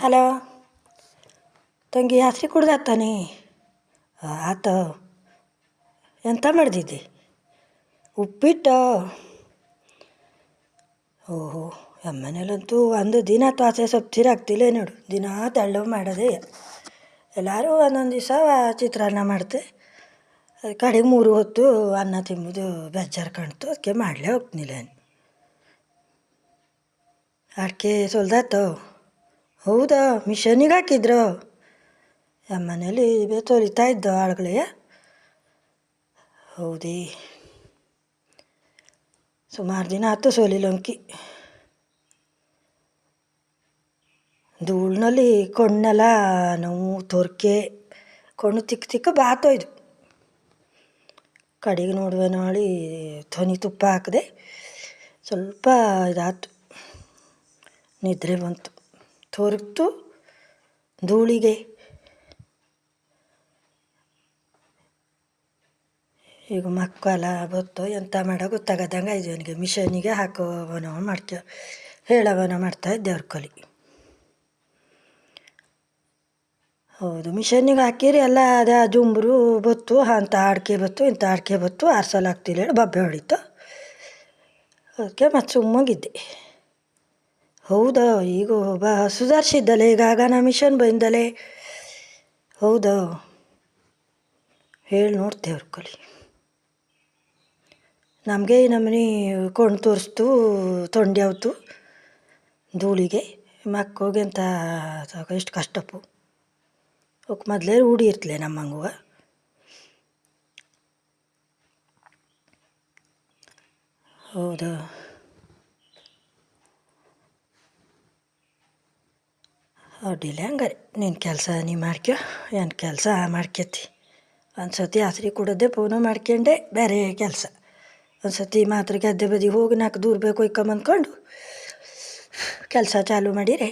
Hello? ತಂಗಿ ಹಸ್ರಿ ಕುಡ್ದಾತಾನೆ. ಆತ ಎಂತ ಮಾಡ್ದಿದ್ದೆ? ಉಪ್ಪಿಟ್ಟು? ಓಹೋ ನಮ್ಮನೇಲಂತೂ ಒಂದು ದಿನ ತ್ವಾಸೆ ಸೊಪ್ಪು ತಿರಾಗ್ತಿಲ್ಲ ಆಗ್ತಿಲ್ಲ ನೋಡು. ದಿನ ತಳ್ಳು ಮಾಡೋದೇ. ಎಲ್ಲರೂ ಒಂದೊಂದು ದಿವಸ ಚಿತ್ರಾನ್ನ ಮಾಡ್ತೆ. ಕಡೆಗೆ ಮೂರು ಹೊತ್ತು ಅನ್ನ ತಿಂಬುದು ಬೇಜಾರು ಕಾಣ್ತು. ಅದಕ್ಕೆ ಮಾಡಲೇ ಹೋಗ್ತಿನಿಲ್ಲ ನಾನು ಅಡಿಕೆ ಸೊಲ್ದಾತು? ಹೌದಾ? ಮಿಷನಿಗೆ ಹಾಕಿದ್ರು? ನಮ್ಮ ಮನೇಲಿ ತೊಲಿತಾ ಇದ್ದೋ ಆಳುಗಳೇ? ಹೌದೇ. ಸುಮಾರು ದಿನ ಆಯ್ತು ಸೋಲಿಲೊಂಕಿ ಧೂಳಿನಲ್ಲಿ ಕಣ್ಣೆಲ್ಲ ನೋವು, ತೊರ್ಕೆ, ಕಣ್ಣು ತಿಕ್ಕ ತಿಕ್ಕ ಬಾತೋಯ್ದು. ಕಡೆಗೆ ನೋಡುವ ನೋಡಿ ಧ್ವನಿ ತುಪ್ಪ ಹಾಕಿದೆ ಸ್ವಲ್ಪ ಇದಾಯ್ತು ನಿದ್ರೆ ಬಂತು. ತೊರಗ್ತು ಧೂಳಿಗೆ ಈಗ ಮಕ್ಕಳ ಬತ್ತು ಎಂಥ ಮಾಡೋ ಗೊತ್ತಾಗದಂಗೆ ಆಯ್ತು ಅವನಿಗೆ ಮಿಷನಿಗೆ ಹಾಕೋವನ ಮಾಡ್ತೇವೆ ಹೇಳವನ ಮಾಡ್ತಾ ಇದ್ದೆ ಅವ್ರ ಕಲಿ. ಹೌದು ಮಿಷನಿಗೆ ಹಾಕಿರಿ, ಎಲ್ಲ ಅದೇ ಜುಂಬ್ರು ಬತ್ತು, ಅಂತ ಅಡಿಕೆ ಬತ್ತು ಇಂಥ ಅಡಿಕೆ ಬತ್ತು, ಆರ್ಸಲ್ ಹಾಕ್ತಿಲ್ಲ ಬಬ್ಬೆ ಹೊಡಿತು. ಅದಕ್ಕೆ ಮತ್ತೆ ಸುಮ್ಮಗಿದ್ದೆ. ಹೌದಾ? ಈಗ ಬಾ. ಸುಧಾರಿಸಿದ್ದಲೆ ಈಗ ನಾ ಮಿಷನ್ ಬಂದಲೆ ಹೌದಾ? ಹೇಳಿ ನೋಡ್ತೇವ್ರ ಕಲಿ. ನಮಗೆ ನಮ್ಮನೆ ಕೊಂಡು ತೋರಿಸ್ತು ತೊಂಡ್ಯಾವ್ತು ಧೂಳಿಗೆ. ಮಕ್ಕೋಗಿ ಅಂತ ಎಷ್ಟು ಕಷ್ಟಪ್ಪು ಅವಕ್ಕೆ ಮೊದಲೇ ಉಡಿ ಇರ್ತಲೆ ನಮ್ಮಂಗುವ ಹೌದಾ? ಅಡ್ಡಿಲ್ಲ ಹಂಗಾರೆ ನಿನ್ನ ಕೆಲಸ ನೀ ಮಾಡ್ಕೊ ಏನು ಕೆಲಸ ಮಾಡ್ಕೊತಿ ಒಂದು ಸತಿ ಹಸ್ರಿ ಕೊಡೋದೆ ಫೋನು ಮಾಡ್ಕೊಂಡೆ ಬೇರೆ ಕೆಲಸ ಒಂದು ಸತಿ ಮಾತ್ರ ಗದ್ದೆ ಬದಿ ಹೋಗಿ ನಾಲ್ಕು ದೂರ ಬೇಕು ಒಯ್ಕೊಂಬಂದ್ಕೊಂಡು ಕೆಲಸ ಚಾಲು ಮಾಡಿರಿ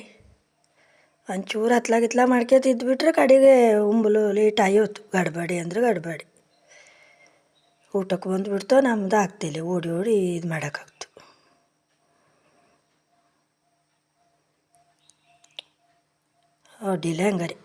ಒಂಚೂರು ಹತ್ಲಾಗಿತ್ಲ ಮಾಡ್ಕೊತಿದ್ದು ಇದ್ಬಿಟ್ರೆ ಕಡೆಗೆ ಉಂಬಲು ಲೇಟ್ ಆಯೋತು ಗಡ್ಬಾಡಿ ಅಂದ್ರೆ ಗಡ್ಬಾಡಿ ಊಟಕ್ಕೆ ಬಂದುಬಿಡ್ತೋ ನಮ್ದು ಆಗ್ತಿಲ್ಲ ಓಡಿ ಓಡಿ ಇದು ಮಾಡೋಕ್ಕಾಗ್ತು ಅಡ್ಡಿಲ್ಲ ಹಂಗಾರೆ